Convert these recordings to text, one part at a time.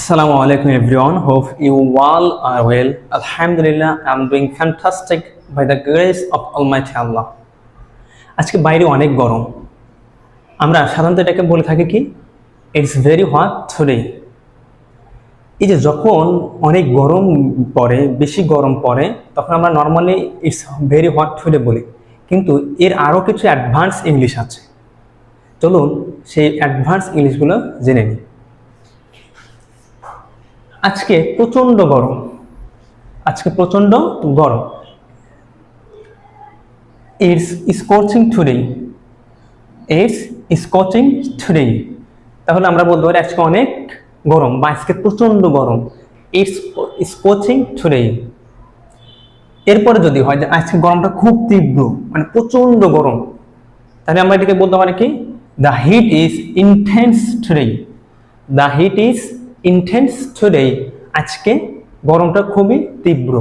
Assalamu alaikum everyone. Hope you all are well. Alhamdulillah, I'm doing fantastic by the grace of Almighty Allah. আজকে বাইরে অনেক গরম আমরা সাধারণত এটাকে বলে থাকি কি ইটস ভেরি হট টুডে এই যে যখন অনেক গরম পড়ে বেশি গরম পড়ে তখন আমরা normally it's very hot today বলি কিন্তু এর আরও কিছু অ্যাডভান্স ইংলিশ আছে চলুন সেই অ্যাডভান্স ইংলিশগুলো জেনে নিই আজকে প্রচণ্ড গরম। আজকে প্রচণ্ড গরম। It's scorching today it's scorching today তাহলে আমরা বলতে পারি আজকে অনেক গরম বা আজকে প্রচণ্ড গরম। ইটস স্কচিং টুডে এরপরে যদি হয় যে আজকে গরমটা খুব তীব্র মানে প্রচণ্ড গরম, তাহলে আমরা এটাকে বলতে পারি কি? The heat is intense today the heat is intense today আজকে গরমটা খুবই তীব্র।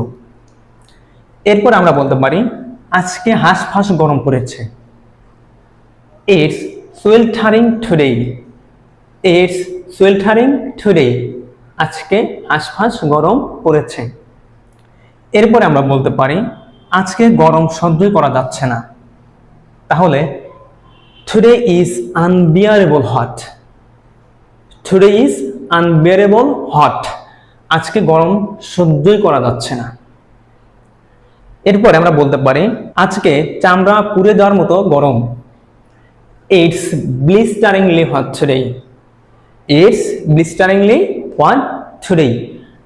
এরপর আমরা বলতে পারি, আজকে হাঁসফাঁস গরম পড়েছে। It's sweltering today it's sweltering today আজকে হাঁসফাঁস গরম পড়েছে। এরপরে আমরা বলতে পারি, আজকে গরম সহ্যই করা যাচ্ছে না। তাহলে today is unbearable hot today is unbearable hot আজকে গরম সহ্যই করা যাচ্ছে না। এরপরে আমরা বলতে পারি, আজকে চামড়া পুড়ে যাওয়ার মতো গরম। It's blisteringly hot today it's blisteringly hot today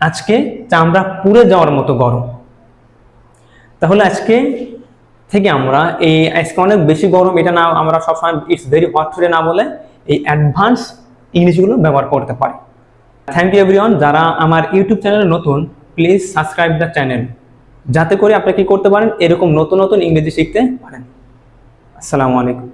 আজকে চামড়া পুড়ে যাওয়ার মতো গরম। তাহলে আজকে থেকে আমরা এই, আজকে অনেক বেশি গরম, এটা না আমরা সবসময় ইটস ভেরি হট টুডে না বলে এই অ্যাডভান্স ইংলিশগুলো ব্যবহার করতে পারি। থ্যাংক ইউ এভরিওয়ান যারা আমার ইউটিউব চ্যানেলে নতুন প্লিজ সাবস্ক্রাইব দ্য চ্যানেল যাতে করে আপনি কি করতে পারেন? এরকম নতুন নতুন ইংরেজি শিখতে পারেন। আসসালামু আলাইকুম।